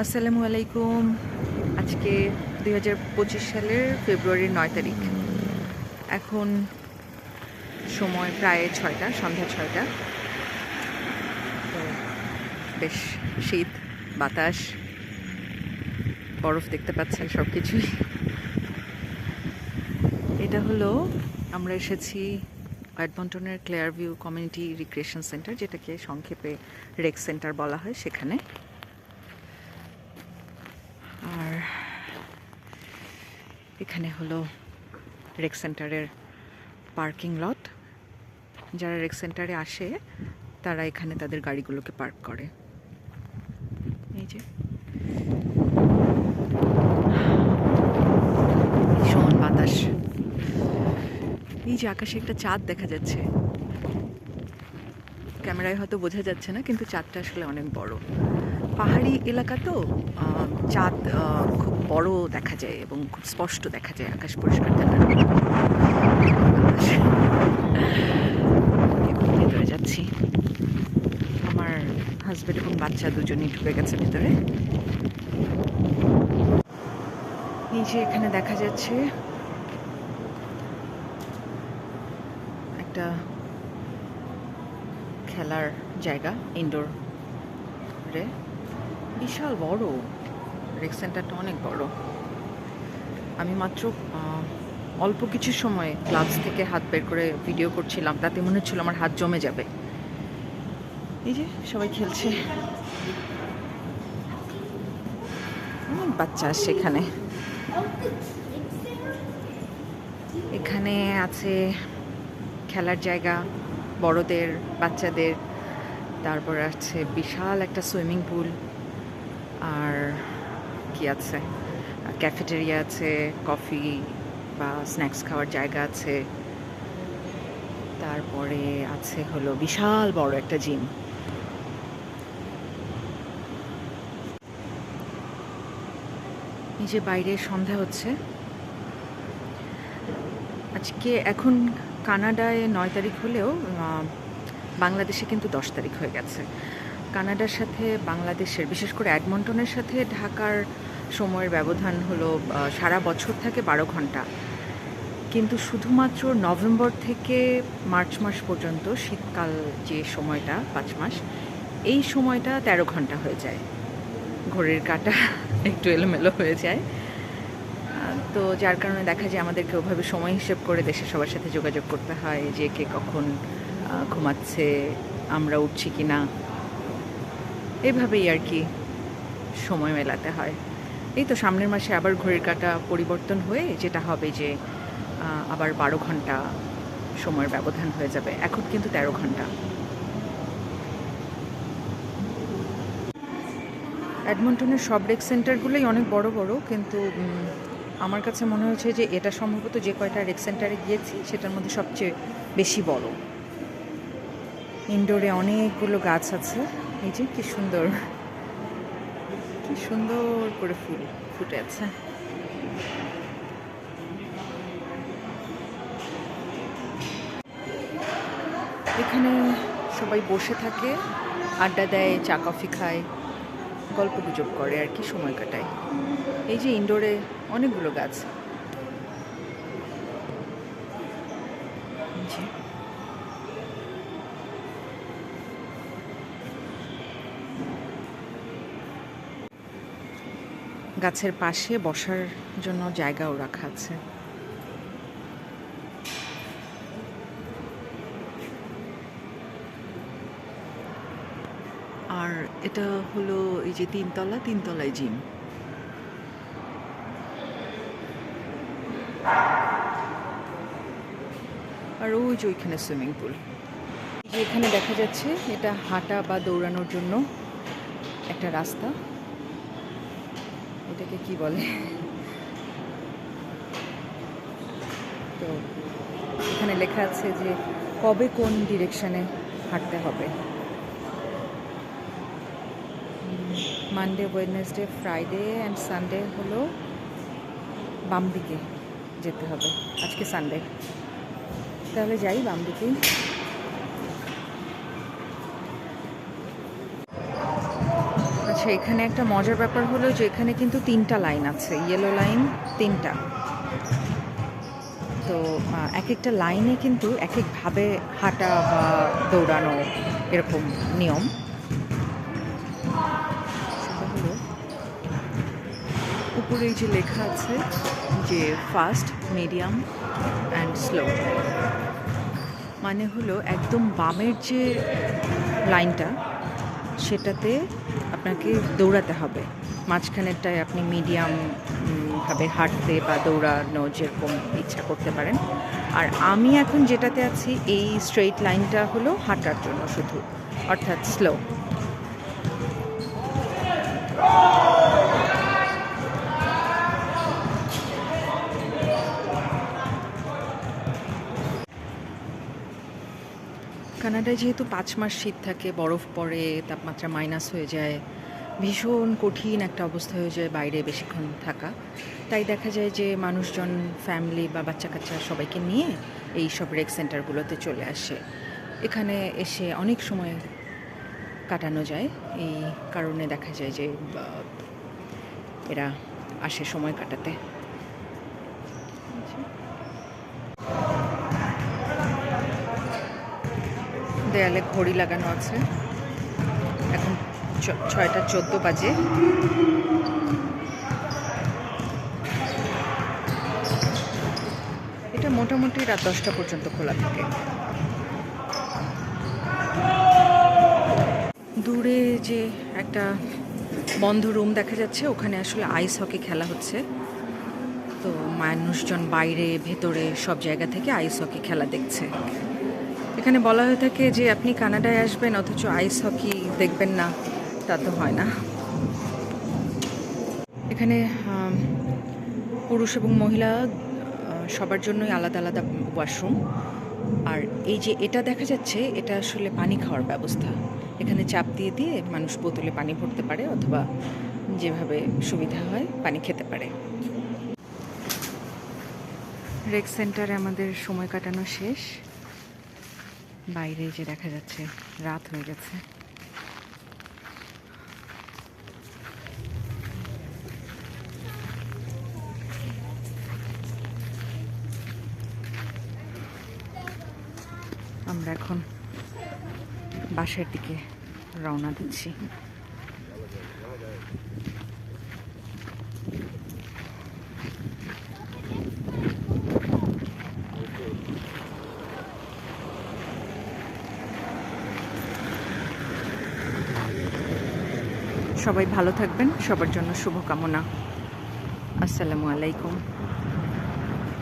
আসসালামু আলাইকুম। আজকে দুই হাজার পঁচিশ সালের ফেব্রুয়ারির নয় তারিখ। এখন সময় প্রায় ছয়টা, সন্ধ্যা ছয়টা। বেশ শীত, বাতাস, বরফ দেখতে পাচ্ছেন সব কিছুই এটা হলো আমরা এসেছি অ্যাডমন্টনের Clareview community recreation centre, যেটাকে সংক্ষেপে রেক সেন্টার বলা হয় সেখানে। আর এখানে হলো রেক সেন্টারের পার্কিং লট যারা রেক সেন্টারে আসে, তারা এখানে তাদের গাড়িগুলোকে পার্ক করে। এই যে। ভীষণ বাতাস। এই যে আকাশে একটা চাঁদ দেখা যাচ্ছে। ক্যামেরায় হয়তো বোঝা যাচ্ছে না, কিন্তু চাঁদটা আসলে অনেক বড়। পাহাড়ি এলাকা তো চাঁদ খুব বড় দেখা যায় এবং খুব স্পষ্ট দেখা যায়, আকাশ পরিষ্কার থাকার ভেতরে যাচ্ছি। আমার হাজবেন্ড এবং বাচ্চা দুজনেই ঢুকে গেছে ভেতরে। যে এখানে দেখা যাচ্ছে একটা খেলার জায়গা ইনডোর রে বিশাল বড়। রেক সেন্টারটা অনেক বড়। আমি মাত্র অল্প কিছু সময় ক্লাবস থেকে হাত বের করে ভিডিও করছিলাম। তাতে মনে হচ্ছিল আমার হাত জমে যাবে। এই যে সবাই খেলছে। বাচ্চা আসছে এখানে। এখানে আছে খেলার জায়গা, বড়দের, বাচ্চাদের। তারপর আছে বিশাল একটা সুইমিং পুল। আর কি আছে? ক্যাফেটেরিয়া আছে কফি বা স্ন্যাক্স খাওয়ার জায়গা আছে। তারপরে আছে হলো বিশাল বড় একটা জিম যে বাইরে সন্ধ্যা হচ্ছে। আজকে এখন কানাডায় নয় তারিখ হলেও বাংলাদেশে কিন্তু দশ তারিখ হয়ে গেছে। কানাডার সাথে বাংলাদেশের, বিশেষ করে অ্যাডমন্টনের সাথে ঢাকার সময়ের ব্যবধান হলো সারা বছর থাকে বারো ঘণ্টা। কিন্তু শুধুমাত্র নভেম্বর থেকে মার্চ মাস পর্যন্ত শীতকাল যে সময়টা, পাঁচ মাস, এই সময়টা তেরো ঘণ্টা হয়ে যায়। ঘড়ির কাটা একটু এলোমেলো হয়ে যায়। তো যার কারণে দেখা যায় আমাদেরকে ওভাবে সময় হিসেব করে দেশের সবার সাথে যোগাযোগ করতে হয় যে কে কখন ঘুমাচ্ছে, আমরা উঠছি কি না এভাবেই আর কি সময় মেলাতে হয়। এই তো সামনের মাসে আবার ঘড়ির কাটা পরিবর্তন হয়ে যেটা হবে যে আবার বারো ঘণ্টা সময়ের ব্যবধান হয়ে যাবে। এখন কিন্তু তেরো ঘণ্টা। অ্যাডমন্টনের সব রেক সেন্টারগুলোই অনেক বড় বড়, কিন্তু আমার কাছে মনে হয়েছে যে এটা সম্ভবত যে কয়টা রেক সেন্টারে গিয়েছি, সেটার মধ্যে সবচেয়ে বেশি বড়। ইনডোরে অনেকগুলো গাছ আছে। এই যে কি সুন্দর কি সুন্দর করে ফুল ফুটে আছে এখানে সবাই বসে থাকে, আড্ডা দেয়, চা, কফি খায় গল্প গুজব করে আর কি, সময় কাটায়। এই যে ইনডোরে অনেকগুলো গাছ এই যে। গাছের পাশে বসার জন্য জায়গাও রাখা আছে। আর এটা হলো এই যে তিনতলা, তিনতলায় জিম। আর ওই যে ওইখানে সুইমিং পুল। এখানে দেখা যাচ্ছে, এটা হাঁটা বা দৌড়ানোর জন্য একটা রাস্তা। এটাকে কি বলে? তো এখানে লেখা আছে যে কবে কোন ডিরেকশানে হাঁটতে হবে? Monday Wednesday Friday and Sunday হলো বাম দিকে যেতে হবে। আজকে সানডে তাহলে যাই বাম দিকেই আচ্ছা এখানে একটা মজার ব্যাপার হলো যে এখানে কিন্তু তিনটা লাইন আছে ইয়েলো লাইন তিনটা। তো এক একটা লাইনে কিন্তু এক একভাবে হাঁটা বা দৌড়ানো এরকম নিয়ম। সেটা হলো, উপরে যে লেখা আছে যে ফাস্ট মিডিয়াম অ্যান্ড স্লো মানে হলো একদম বামের যে লাইনটা, সেটাতে আপনাকে দৌড়াতে হবে। মাঝখানেরটায় আপনি মিডিয়াম ভাবে হাঁটতে বা দৌড়ানো যেরকম ইচ্ছা করতে পারেন। আর আমি এখন যেটাতে আছি, এই স্ট্রেইট লাইনটা হলো হাঁটার জন্য শুধু, অর্থাৎ স্লো কানাডায় যেহেতু পাঁচ মাস শীত থাকে, বরফ পড়ে, তাপমাত্রা মাইনাস হয়ে যায়, ভীষণ কঠিন একটা অবস্থা হয়ে যায় বাইরে বেশিক্ষণ থাকা। তাই দেখা যায় যে মানুষজন ফ্যামিলি বা বাচ্চা কাচ্চা সবাইকে নিয়ে এই সব রেক সেন্টারগুলোতে চলে আসে। এখানে এসে অনেক সময় কাটানো যায়। এই কারণে দেখা যায় যে এরা আসে সময় কাটাতে। দেয়ালে ঘড়ি লাগানো আছে। এখন ছয়টা চোদ্দ বাজে। এটা মোটামুটি রাত দশটা পর্যন্ত খোলা থাকে। দূরে যে একটা বন্ধ রুম দেখা যাচ্ছে, ওখানে আসলে আইস হকি খেলা হচ্ছে। তো মানুষজন বাইরে, ভেতরে সব জায়গা থেকে আইস হকি খেলা দেখছে। এখানে বলা হয়ে থাকে যে আপনি কানাডায় আসবেন, অথচ আইস হকি দেখবেন না, তা তো হয় না। এখানে পুরুষ এবং মহিলা সবার জন্যই আলাদা আলাদা ওয়াশরুম। আর এই যে এটা দেখা যাচ্ছে, এটা আসলে পানি খাওয়ার ব্যবস্থা। এখানে চাপ দিয়ে দিয়ে মানুষ বোতলে পানি ভরতে পারে, অথবা যেভাবে সুবিধা হয়, পানি খেতে পারে। রেক সেন্টারে আমাদের সময় কাটানো শেষ। বাইরে যে দেখা যাচ্ছে রাত হয়ে গেছে। আমরা এখন বাসার দিকে রওনা দিচ্ছি। সবাই ভালো থাকবেন। সবার জন্য শুভকামনা। আসসালামু আলাইকুম।